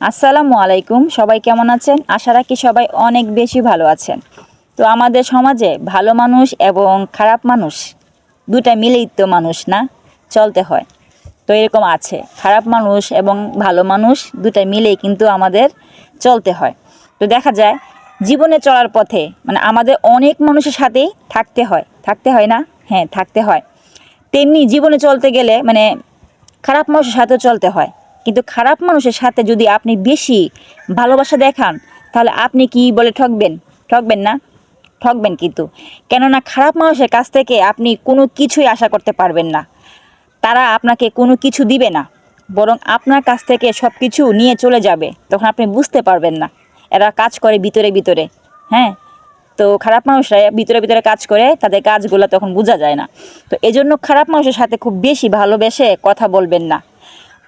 আসসালামু আলাইকুম, সবাই কেমন আছেন? আশা রাখি সবাই অনেক বেশি ভালো আছেন। তো আমাদের সমাজে ভালো মানুষ এবং খারাপ মানুষ দুটা মিলেই তো মানুষ না? চলতে হয়। তো এরকম আছে। খারাপ মানুষ এবং ভালো মানুষ দুটা মিলেই কিন্তু আমাদের চলতে হয়। তো দেখা যায়, জীবনে চলার পথে মানে আমাদের অনেক মানুষের সাথেই থাকতে হয়। থাকতে হয় না? হ্যাঁ থাকতে হয়। তেমনি জীবনে চলতে গেলে মানে খারাপ মানুষের সাথেও চলতে হয়। কিন্তু খারাপ মানুষের সাথে যদি আপনি বেশি ভালোবাসা দেখান, তাহলে আপনি কি বলে ঠকবেন? ঠকবেন না? ঠকবেন কিন্তু। কেননা খারাপ মানুষের কাছ থেকে আপনি কোনো কিছুই আশা করতে পারবেন না। তারা আপনাকে কোনো কিছু দিবে না। বরং আপনার কাছ থেকে সব কিছু নিয়ে চলে যাবে। তখন আপনি বুঝতে পারবেন না। এরা কাজ করে ভিতরে ভিতরে। হ্যাঁ? তো খারাপ মানুষরা ভিতরে ভিতরে কাজ করে, তাদের কাজগুলো তখন বোঝা যায় না। তো এজন্য খারাপ মানুষের সাথে খুব বেশি ভালোবেসে কথা বলবেন না।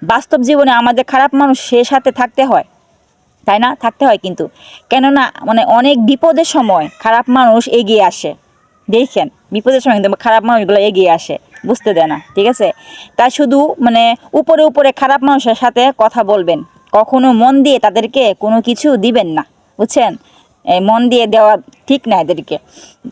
বাস্তব জীবনে আমাদের খারাপ মানুষ সে সাথে থাকতে হয়। তাই না? থাকতে হয় কিন্তু। কেননা মানে অনেক বিপদের সময় খারাপ মানুষ এগিয়ে আসে। দেখেন, বিপদের সময় কিন্তু খারাপ মানুষগুলো এগিয়ে আসে, বুঝতে দেয় না, ঠিক আছে? তাই শুধু মানে উপরে উপরে খারাপ মানুষের সাথে কথা বলবেন। কখনো মন দিয়ে তাদেরকে কোনো কিছু দিবেন না, বুঝছেন? মন দিয়ে দেওয়া ঠিক না এদেরকে।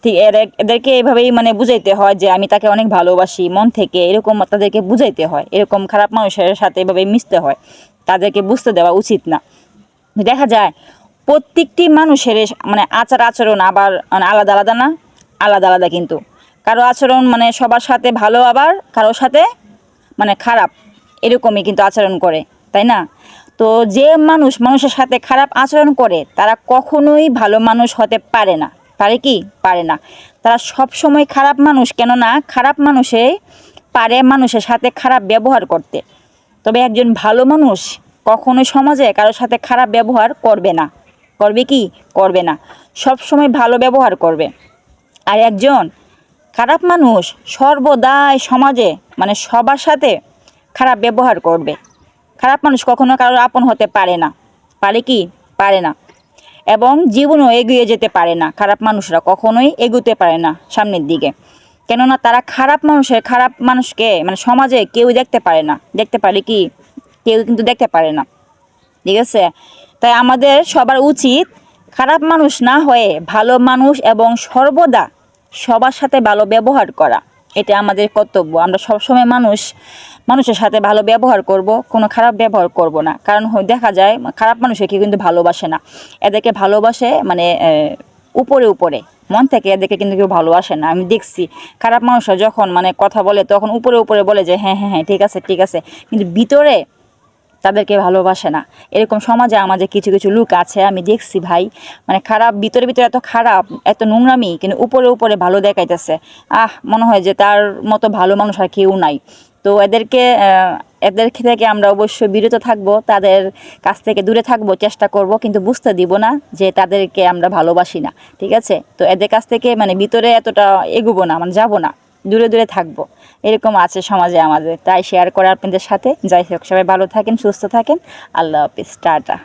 ঠিক এদেরকে এভাবেই মানে বুঝাইতে হয় যে আমি তাকে অনেক ভালোবাসি, মন থেকে এরকম তাদেরকে বুঝাইতে হয়। এরকম খারাপ মানুষের সাথে এভাবে মিশতে হয়। তাদেরকে বুঝতে দেওয়া উচিত না। দেখা যায় প্রত্যেকটি মানুষের মানে আচার আচরণ আবার মানে আলাদা আলাদা না? আলাদা আলাদা কিন্তু। কারও আচরণ মানে সবার সাথে ভালো আবার কারোর সাথে মানে খারাপ। এরকমই কিন্তু আচরণ করে, তাই না? তো যে মানুষ মানুষের সাথে খারাপ আচরণ করে, তারা কখনোই ভালো মানুষ হতে পারে না। পারে কি? পারে না। তারা সব সময় খারাপ মানুষ, কেননা খারাপ মানুষে পারে মানুষের সাথে খারাপ ব্যবহার করতে। তবে একজন ভালো মানুষ কখনো সমাজে কারোর সাথে খারাপ ব্যবহার করবে না। করবে কি? করবে না। সব সময় ভালো ব্যবহার করবে। আর একজন খারাপ মানুষ সর্বদাই সমাজে মানে সবার সাথে খারাপ ব্যবহার করবে। খারাপ মানুষ কখনো কারোর আপন হতে পারে না। পারে কি? পারে না। এবং জীবনও এগিয়ে যেতে পারে না। খারাপ মানুষরা কখনোই এগোতে পারে না সামনের দিকে। কেননা তারা খারাপ মানুষের খারাপ মানুষকে মানে সমাজে কেউ দেখতে পারে না। দেখতে পারে কি? কেউ কিন্তু দেখতে পারে না। ঠিক আছে? তাই আমাদের সবার উচিত খারাপ মানুষ না হয়ে ভালো মানুষ এবং সর্বদা সবার সাথে ভালো ব্যবহার করা। এটা আমাদের কর্তব্য। আমরা সবসময় মানুষ, মানুষের সাথে ভালো ব্যবহার করব, কোনো খারাপ ব্যবহার করব না। কারণ দেখা যায়, খারাপ মানুষকে কিন্তু ভালোবাসে না। এদেরকে ভালোবাসে মানে উপরে উপরে। মন থেকে এদেরকে কিন্তু কেউ ভালোবাসে না। আমি দেখছি, খারাপ মানুষরা যখন মানে কথা বলে, তখন উপরে উপরে বলে যে হ্যাঁ হ্যাঁ হ্যাঁ ঠিক আছে ঠিক আছে। কিন্তু ভিতরে তাদেরকে ভালোবাসে না। এরকম সমাজে আমাদের কিছু কিছু লোক আছে, আমি দেখছি ভাই মানে খারাপ, ভিতরে ভিতরে এত খারাপ, এত নোংরামি, কিন্তু উপরে উপরে ভালো দেখাইতেছে। আহ, মনে হয় যে তার মতো ভালো মানুষ আর কেউ নাই। তো এদেরকে এদের থেকে আমরা অবশ্যই বিরত থাকব, তাদের কাছ থেকে দূরে থাকব, চেষ্টা করব, কিন্তু বুঝতে দিব না যে তাদেরকে আমরা ভালোবাসি না। ঠিক আছে? তো এদের কাছ থেকে মানে ভিতরে এতটা এগোবো না মানে যাব না। দূরে দূরে থাকব। এরকম আছে সমাজে আমাদের। তাই শেয়ার করা আপনাদের সাথে। যাই হোক, সবাই ভালো থাকেন, সুস্থ থাকেন। আল্লাহ হাফিজ। টাটা।